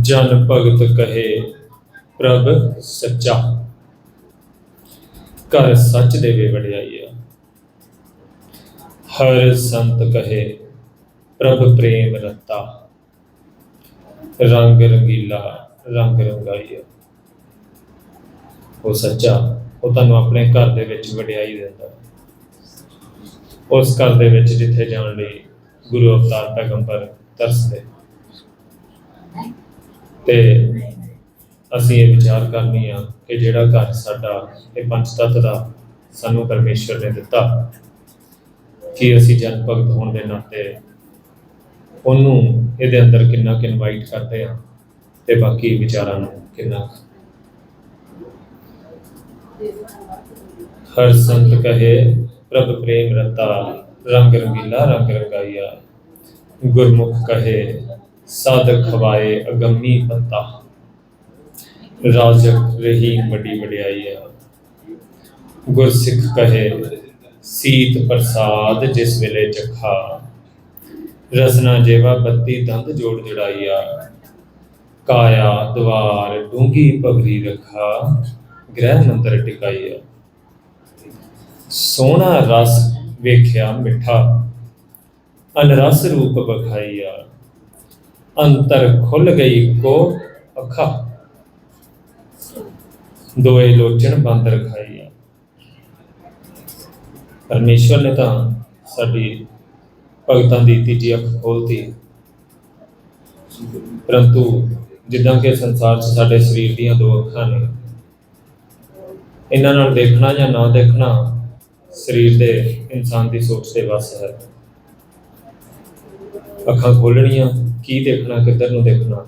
ਜਨ ਭਗਤ ਕਹੇ, ਪ੍ਰਭ ਸੱਚਾ। ਕਰ ਸੱਚ ਦੇਵੇ ਵਡਿਆਈ ਹਰ ਸੰਤ ਕਹੇ, ਪ੍ਰਭ ਪ੍ਰੇਮ ਰਤਾ। ਰੰਗ ਰੰਗੀਲਾ, ਰੰਗ ਰੰਗਾਈਆ। ਉਹ ਸੱਚਾ, ਉਹ ਤੁਹਾਨੂੰ ਆਪਣੇ ਘਰ ਦੇ ਵਿੱਚ ਵਡਿਆਈ ਦਿੰਦਾ। ਉਸ ਘਰ ਦੇ ਵਿੱਚ ਜਿੱਥੇ ਜਾਣ ਲਈ ਗੁਰੂ ਅਵਤਾਰ ਪੈਗੰਬਰ ਤਰਸਦੇ। ਤੇ ਅਸੀਂ ਇਹ ਵਿਚਾਰ ਕਰਨੀ ਆ ਕਿ ਜਿਹੜਾ ਘਰ ਸਾਡਾ, ਇਹ ਪੰਜ ਤੱਤ ਦਾ ਸਾਨੂੰ ਪਰਮੇਸ਼ਵਰ ਨੇ ਦਿੱਤਾ, ਕਿ ਅਸੀਂ ਜਨ ਭਗਤ ਹੋਣ ਦੇ ਨਾਤੇ ਉਹਨੂੰ ਇਹਦੇ ਅੰਦਰ ਕਿੰਨਾ ਕਿ ਇਨਵਾਈਟ ਕਰਦੇ ਆ ਤੇ ਬਾਕੀ ਵਿਚਾਰਾਂ ਨੂੰ ਕਿੰਨਾ ਹਰ ਸੰਤ ਕਹੇ, ਪ੍ਰਭ ਪ੍ਰੇਮ ਰਤਾ, ਰੰਗ ਰੰਗੀਲਾ ਰੰਗ ਰੰਗਾਈਆ ਗੁਰਮੁਖ ਕਹੇ, ਸਾਧਕ ਖਵਾਏ ਅਗੰਮੀ ਪੱਤਾ ਰਾਜਕ ਰਹੀ ਵੱਡੀ ਵਡਿਆਈ ਗੁਰਸਿੱਖ ਕਹੇ, ਸੀਤ ਪ੍ਰਸਾਦ ਜਿਸ ਵੇਲੇ ਚਖਾ। ਰਸਨਾ ਜੇਵਾ ਬੱਤੀ ਦੰਦ ਜੋੜ ਜੜਾਈਆ। ਕਾਇਆ ਦਵਾਰ ਡੂੰਗੀ ਪਗਰੀ ਰਖਾ, ਗ੍ਰਹਿ ਮੰਦਰ ਟਿਕਾਈਆ। ਸੋਹਣਾ ਰਸ ਵੇਖਿਆ ਮਿੱਠਾ। ਅਨਰਸ ਰੂਪ ਬਖਾਈਆ, ਅੰਤਰ ਖੁੱਲ ਗਈ ਕੋ ਅੱਖਾਂ। ਦੋਏ ਲੋਚਣ ਬੰਦ ਰਖਾਈਆ। ਪਰਮੇਸ਼ਵਰ ਨੇ ਤਾਂ ਸਾਡੀ ਭਗਤਾਂ ਦੀ ਤੀਜੀ ਅੱਖ ਖੋਲਤੀ। ਪਰੰਤੂ ਜਿੱਦਾਂ ਕਿ ਸੰਸਾਰ 'ਚ ਸਾਡੇ ਸਰੀਰ ਦੀਆਂ ਦੋ ਅੱਖਾਂ ਨੇ, ਇਹਨਾਂ ਨਾਲ ਦੇਖਣਾ ਜਾਂ ਨਾ ਦੇਖਣਾ ਸਰੀਰ ਦੇ ਇਨਸਾਨ ਦੀ ਸੋਚ ਦੇ ਵੱਸ ਹੈ। ਅੱਖਾਂ ਖੋਲਣੀਆਂ ਕੀ ਦੇਖਣਾ, ਕਿੱਧਰ ਨੂੰ ਦੇਖਣਾ।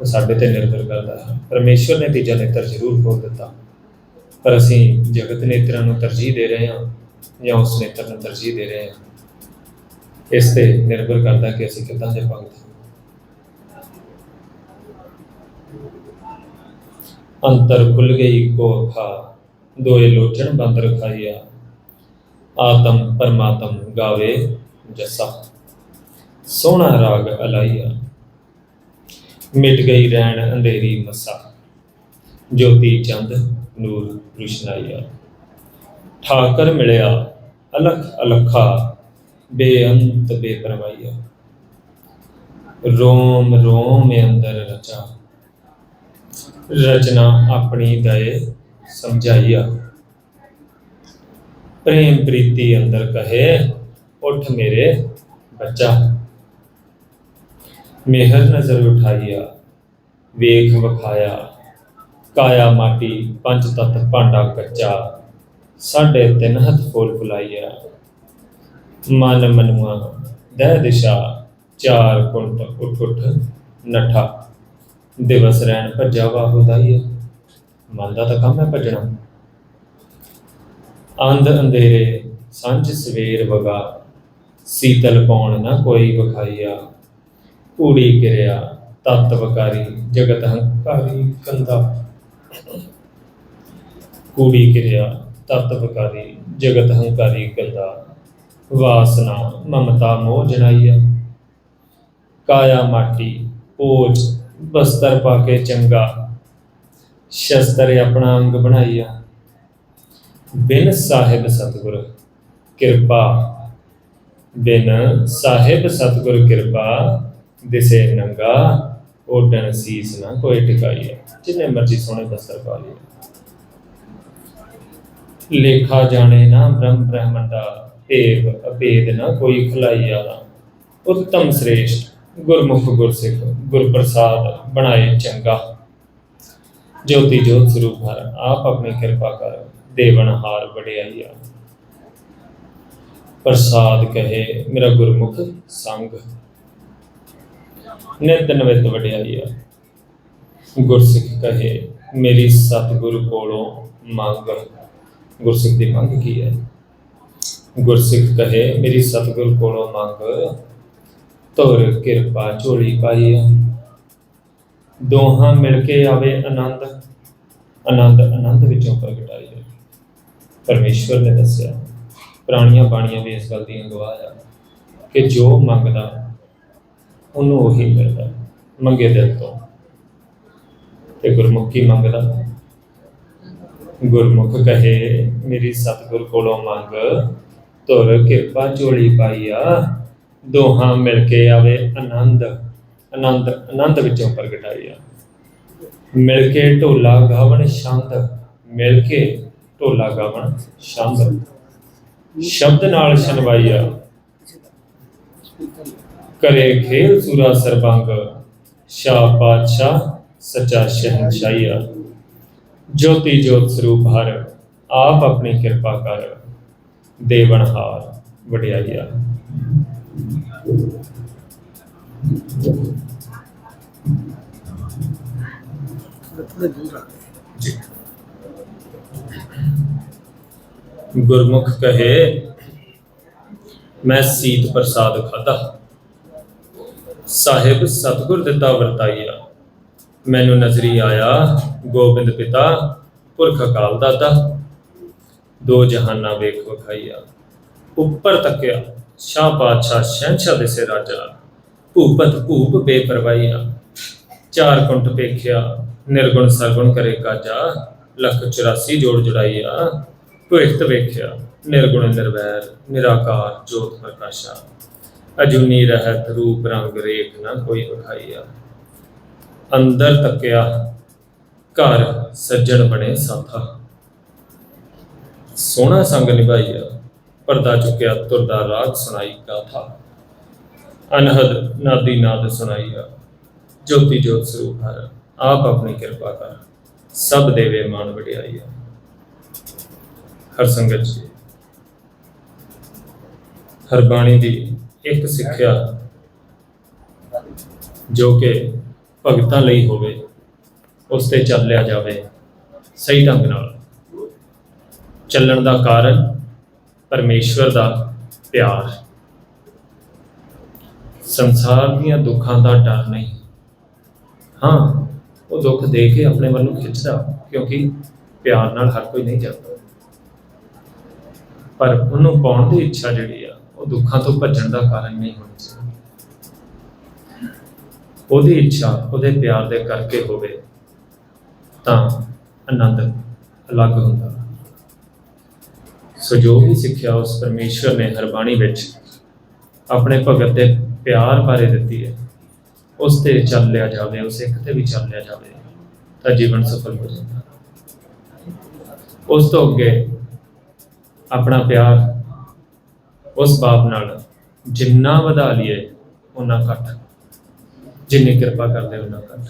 ਉਹ ਸਾਡੇ ਤੇ ਨਿਰਭਰ ਕਰਦਾ ਹੈ। ਪਰਮੇਸ਼ਵਰ ਨੇ ਤੀਜਾ ਨੇਤਰ ਜ਼ਰੂਰ ਖੋਲ ਦਿੱਤਾ। ਪਰ ਅਸੀਂ ਜਗਤ ਨੇਤਰਾਂ ਨੂੰ ਤਰਜੀਹ ਦੇ ਰਹੇ ਹਾਂ ਜਾਂ ਉਸ ਨੇਤਰ ਨੂੰ ਤਰਜੀਹ ਦੇ ਰਹੇ ਹਾਂ? ਇਸ ਤੇ ਨਿਰਭਰ ਕਰਦਾ ਕਿ ਅਸੀਂ ਕਿੱਦਾਂ ਦੇ ਭਗਤ ਅੰਤਰ ਖੁੱਲ ਗਈ ਕੋ ਅੱਖਾ, ਦੋਏ ਲੋਚਣ ਬੰਦ ਰਖਾਈਆ। ਆਤਮ ਪਰਮਾਤਮ ਗਾਵੇ ਜਸਾ। ਸੋਹਣਾ ਰਾਗ ਅਲਾਈਆ। ਮਿਟ ਗਈ ਰਹਿਣ ਅੰਧੇਰੀ ਮਸਾ। ਜੋਤੀ ਚੰਦ, ਨੂਰ ਰੁਸ਼ਨਾਈਆ। ਠਾਕਰ ਮਿਲਿਆ ਅਲਖ ਅਲਖਾ, ਬੇਅੰਤ ਬੇਪਰਵਾਈਆ ਰੋਮ ਰੋਮ ਅੰਦਰ ਰਚਾ। ਰਚਨਾ ਆਪਣੀ ਦਏ ਸਮਝਾਈਆ। ਪ੍ਰੇਮ ਪ੍ਰੀਤੀ ਅੰਦਰ ਕਹੇ, ਉਠ ਮੇਰੇ ਬੱਚਾ। ਮਿਹਰ ਨਜ਼ਰ ਉਠਾਈਆ ਵੇਖ ਵਖਾਇਆ। ਕਾਇਆ ਮਾਟੀ ਪੰਜ ਤਤ ਭਾਂਡਾ ਕੱਚਾ, ਸਾਢੇ ਤਿੰਨ ਹੱਥ ਫੋਲ ਫੁਲਾਈਆ ਮਨ ਮਨੁਆ ਦਹਿ ਦਿਸ਼ਾ, ਚਾਰ ਕੁੰਟ ਉਠ ਉਠ ਨਠਾ। ਦਿਵਸ ਰਹਿਣ ਭੱਜਾ ਵਾਹੂ ਦਾਈਆ ਮਨ ਦਾ ਤਾਂ ਕੰਮ ਹੈ ਭੱਜਣਾ। ਅੰਧ ਅੰਧੇਰੇ, ਸਾਂਝ ਸਵੇਰ ਵਗਾ। ਸੀਤਲ ਪੌਣ ਨਾ ਕੋਈ ਵਿਖਾਈਆ। ਕੂੜੀ ਕਿਰਿਆ ਤਤ ਵਕਾਰੀ, ਜਗਤ ਹੰਕਾਰੀ, ਕੰਦਾ। ਕੂੜੀ ਕਿਰਿਆ ਤਤ ਵਕਾਰੀ, ਜਗਤ ਹੰਕਾਰੀ, ਕੰਦਾ। ਵਾਸਨਾ, ਮਮਤਾ, ਮੋਹ ਜਨਾਈਆ ਕਾਇਆ ਮਾਟੀ, ਪੋਜ, ਬਸਤਰ ਪਾ ਕੇ ਚੰਗਾ। ਸ਼ਸਤਰ ਆਪਣਾ ਅੰਗ ਬਣਾਈਆ। ਬਿਨ ਸਾਹਿਬ ਸਤਿਗੁਰ ਕਿਰਪਾ। ਬਿਨ ਸਾਹਿਬ ਸਤਿਗੁਰ ਕਿਰਪਾ ਦਿਸੇ ਨੰਗਾ ਓਡਨ ਸੀਸ ਨਾ ਕੋਈ ਟਿਕਾਈਆ ਜਿੰਨੇ ਮਰਜ਼ੀ ਸੋਹਣੇ ਬਸਤਰ ਪਾ ਲਈਏ। ਲੇਖਾ ਜਾਣੇ ਨਾ ਬ੍ਰਹਮ ਬ੍ਰਹਮੰਡ ਦਾ ਭੇਦ ਅਭੇਦ ਨਾ ਕੋਈ ਖਲਾਈਆ ਉੱਤਮ ਸ੍ਰੇਸ਼ਟ, ਗੁਰਮੁਖ ਗੁਰਸਿੱਖ ਗੁਰ ਪ੍ਰਸਾਦ ਬਣਾਏ ਚੰਗਾ। ਜੋਤੀ ਜੋਤ ਸਰੂਪ ਹਰ, ਆਪ ਆਪਣੀ ਕਿਰਪਾ ਕਰ ਦੇਵਨ ਹਾਰ ਵਡਿਆਈਆ ਪ੍ਰਸਾਦ ਕਹੇ, ਮੇਰਾ ਗੁਰਮੁਖ ਸੰਗ। ਨਿਤ ਨਵਿਤ ਵਡਿਆਈਆ ਗੁਰਸਿੱਖ ਕਹੇ, ਮੇਰੀ ਸਤਿਗੁਰ ਕੋਲੋਂ ਮੰਗ, ਗੁਰਸਿੱਖ ਦੀ ਮੰਗ ਕੀ ਹੈ? ਗੁਰਸਿੱਖ ਕਹੇ, ਮੇਰੀ ਸਤਿਗੁਰ ਕੋਲੋਂ ਮੰਗ ਤੋਰ ਕਿਰਪਾ, ਝੋਲੀ ਪਾਈ ਦੋਹਾਂ ਮਿਲ ਕੇ ਆਵੇ ਆਨੰਦ ਆਨੰਦ ਆਨੰਦ ਵਿੱਚੋਂ ਪ੍ਰਗਟਾਈ ਜਾਏ ਪਰਮੇਸ਼ਵਰ ਨੇ ਦੱਸਿਆ, ਪੁਰਾਣੀਆਂ ਬਾਣੀਆਂ ਵੀ ਇਸ ਗੱਲ ਦੀ ਗਵਾਹ ਆ ਕਿ ਜੋ ਮੰਗਦਾ ਉਹਨੂੰ ਉਹੀ ਮਿਲਦਾ, ਮੰਗੇ ਦਿਲ ਤੋਂ। ਤੇ ਗੁਰਮੁਖ ਕੀ ਮੰਗਦਾ। ਗੁਰਮੁਖ ਕਹੇ, ਮੇਰੀ ਸਤਿਗੁਰ ਕੋਲੋਂ ਮੰਗ, ਧੁਰ ਕਿਰਪਾ ਝੋਲੀ ਪਾਈਆ, ਦੋਹਾਂ ਮਿਲ ਕੇ ਆਵੇ ਆਨੰਦ। ਆਨੰਦ ਆਨੰਦ ਵਿੱਚੋਂ ਪ੍ਰਗਟਾਈਆ ਮਿਲ ਕੇ ਢੋਲਾ ਗਾਵਣ ਛੰਦ, ਮਿਲ ਕੇ ਢੋਲਾ ਗਾਵਣ ਛੰਦ। ਸ਼ਬਦ ਨਾਲ ਛਨਵਾਈਆ ਕਰੇ ਖੇਲ ਸੂਰਾ ਸਰਬੰਗ, ਸ਼ਾਹ ਪਾਤਸ਼ਾਹ ਸੱਚਾ ਸ਼ਹਿਨਸ਼ਾਹੀਆ। ਜੋਤੀ ਜੋਤ ਸਰੂਪ ਹਰ, ਆਪ ਆਪਣੀ ਕਿਰਪਾ ਕਰ। ਦੇਵਨਹਾਰ ਵਡਿਆਈਆ। ਗੁਰਮੁਖ ਕਹੇ, ਮੈਂ ਸੀਤ ਪ੍ਰਸਾਦ ਖਾਦਾ ਸਾਹਿਬ ਸਤਿਗੁਰ ਦਿੱਤਾ ਵਰਤਾਈਆ। ਮੈਨੂੰ ਨਜ਼ਰੀ ਆਇਆ, ਗੋਬਿੰਦ ਪਿਤਾ, ਪੁਰਖ ਅਕਾਲ ਦਾਤਾ। ਦੋ ਜਹਾਨਾਂ ਵੇਖ ਵਿਖਾਈਆ। ਉੱਪਰ ਤੱਕਿਆ, ਸ਼ਾਹ ਪਾਤਸ਼ਾਹ ਸ਼ਹਿਨਸ਼ਾਹ ਦੇ ਸੇ ਰਾਜਾ ਭੂਪਤ ਭੂਪ ਬੇਪਰਵਾਈਆ ਚਾਰ ਕੁੰਟ ਵੇਖਿਆ ਨਿਰਗੁਣ ਸਰਗੁਣ ਕਰੇ ਕਾਜਾ। ਲੱਖ 84 ਜੋੜ ਜੁੜਾਈਆ। ਭਵਿਖਤ ਵੇਖਿਆ, ਨਿਰਗੁਣ ਨਿਰਵੈਰ, ਨਿਰਾਕਾਰ ਜੋਤ ਪ੍ਰਕਾਸ਼ਾ। ਅਜੂਨੀ ਰਹਿਤ ਰੂਪ ਰੰਗ ਰੇਖ ਨਾ ਕੋਈ ਵਿਖਾਈਆ ਅੰਦਰ ਤੱਕਿਆ ਘਰ ਸੱਜਣ ਬਣੇ ਸਾਥਾ। ਸੋਹਣਾ ਸੰਗ ਨਿਭਾਈਆ, ਪਰਦਾ ਚੁੱਕਿਆ ਤੁਰਦਾ ਰਾਗ ਸੁਣਾਈ ਗਾਥਾ। ਅਨਹਦ ਨਾਦੀ ਨਾਦ ਸੁਣਾਈਆ, ਜੋਤੀ ਜੋਤ ਸਰੂਪ ਹਰ, ਆਪ ਆਪਣੀ ਕਿਰਪਾ ਕਰ, ਸਭ ਦੇਵੇ ਮਾਨ ਵਡਿਆਈਆ। ਹਰ ਸੰਗਤ ਜੀ, ਹਰ ਬਾਣੀ ਦੀ ਇੱਕ ਸਿੱਖਿਆ ਜੋ ਕਿ ਭਗਤਾਂ ਲਈ ਹੋਵੇ, ਉਸ ਤੇ ਚੱਲਿਆ ਜਾਵੇ ਸਹੀ ਢੰਗ ਨਾਲ। ਚੱਲਣ ਦਾ ਕਾਰਨ ਪਰਮੇਸ਼ਵਰ ਦਾ ਪਿਆਰ। ਸੰਸਾਰ ਦੀਆਂ ਦੁੱਖਾਂ ਦਾ ਡਰ ਨਹੀਂ। ਹਾਂ, ਉਹ ਦੁੱਖ ਦੇ ਕੇ ਆਪਣੇ ਵੱਲ ਨੂੰ ਖਿੱਚਦਾ, ਕਿਉਂਕਿ ਪਿਆਰ ਨਾਲ ਹਰ ਕੋਈ ਨਹੀਂ ਜਾਂਦਾ। ਪਰ ਉਹਨੂੰ ਪਾਉਣ ਦੀ ਇੱਛਾ ਜਿਹੜੀ ਆ ਉਹ ਦੁੱਖਾਂ ਤੋਂ ਭੱਜਣ ਦਾ ਕਾਰਨ ਨਹੀਂ ਹੋਣੀ ਚਾਹੀਦੀ। ਉਹਦੀ ਇੱਛਾ, ਉਹਦੇ ਪਿਆਰ ਦੇ ਕਰਕੇ ਹੋਵੇ ਤਾਂ ਆਨੰਦ ਅਲੱਗ ਹੁੰਦਾ। ਸੋ ਜੋ ਵੀ ਸਿੱਖਿਆ ਉਸ ਪਰਮੇਸ਼ਵਰ ਨੇ ਹਰਬਾਣੀ ਵਿੱਚ ਆਪਣੇ ਭਗਤ ਦੇ ਪਿਆਰ ਬਾਰੇ ਦਿੱਤੀ ਹੈ। ਉਸ ਤੇ ਚੱਲ ਲਿਆ ਜਾਵੇ, ਉਸ ਇੱਕ ਤੇ ਵੀ ਚੱਲ ਲਿਆ ਜਾਵੇ, ਤਾਂ ਜੀਵਨ ਸਫਲ ਹੋ ਜਾਂਦਾ। ਉਸ ਤੋਂ ਅੱਗੇ ਆਪਣਾ ਪਿਆਰ ਉਸ ਬਾਪ ਨਾਲ ਜਿੰਨਾ ਵਧਾ ਲਈਏ ਉਹਨਾਂ ਘੱਟ। ਜਿੰਨੀ ਕਿਰਪਾ ਕਰਦੇ ਉਹਨਾਂ ਘੱਟ।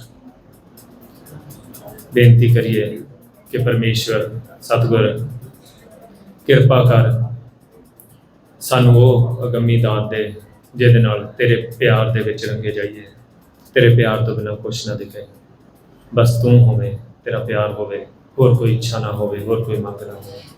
ਬੇਨਤੀ ਕਰੀਏ ਕਿ ਪਰਮੇਸ਼ਵਰ, ਸਤਿਗੁਰ, ਕਿਰਪਾ ਕਰ ਸਾਨੂੰ ਉਹ ਅਗੰਮੀ ਦਾਤ ਦੇ, ਜਿਹਦੇ ਨਾਲ ਤੇਰੇ ਪਿਆਰ ਦੇ ਵਿੱਚ ਰੰਗੇ ਜਾਈਏ। ਤੇਰੇ ਪਿਆਰ ਤੋਂ ਬਿਨਾਂ ਕੁਛ ਨਾ ਦਿਖੇ। ਬਸ ਤੂੰ ਹੋਵੇਂ, ਤੇਰਾ ਪਿਆਰ ਹੋਵੇ, ਹੋਰ ਕੋਈ ਇੱਛਾ ਨਾ ਹੋਵੇ, ਹੋਰ ਕੋਈ ਮੰਗ ਨਾ ਹੋਵੇ।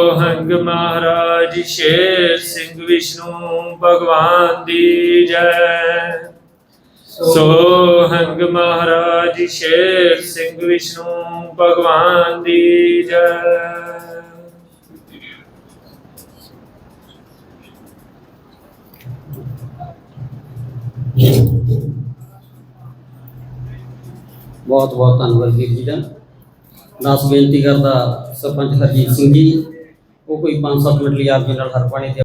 ਹੰਗ ਮਹਾਰਾਜ ਸ਼ੇਰ ਸਿੰਘ ਵਿਸ਼ਨੂੰ ਭਗਵਾਨ ਦੀ ਜੈ। ਸੋ ਹੰਗ ਮਹਾਰਾਜ ਸ਼ੇਰ ਸਿੰਘ ਵਿਸ਼ਨੂੰ ਭਗਵਾਨ ਦੀ ਜੈ। ਬਹੁਤ ਬਹੁਤ ਧੰਨਵਾਦ ਵੀਰ ਜੀ ਦਾ। ਦਾਸ ਬੇਨਤੀ ਕਰਦਾ ਸਰਪੰਚ ਹਰਜੀਤ ਸਿੰਘ ਜੀ। ਉਹ ਕੋਈ 5-7 ਮਿੰਟ ਲਈ ਆਪ ਜੀ ਨਾਲ ਹਰਪਾਣੀ ਤੇ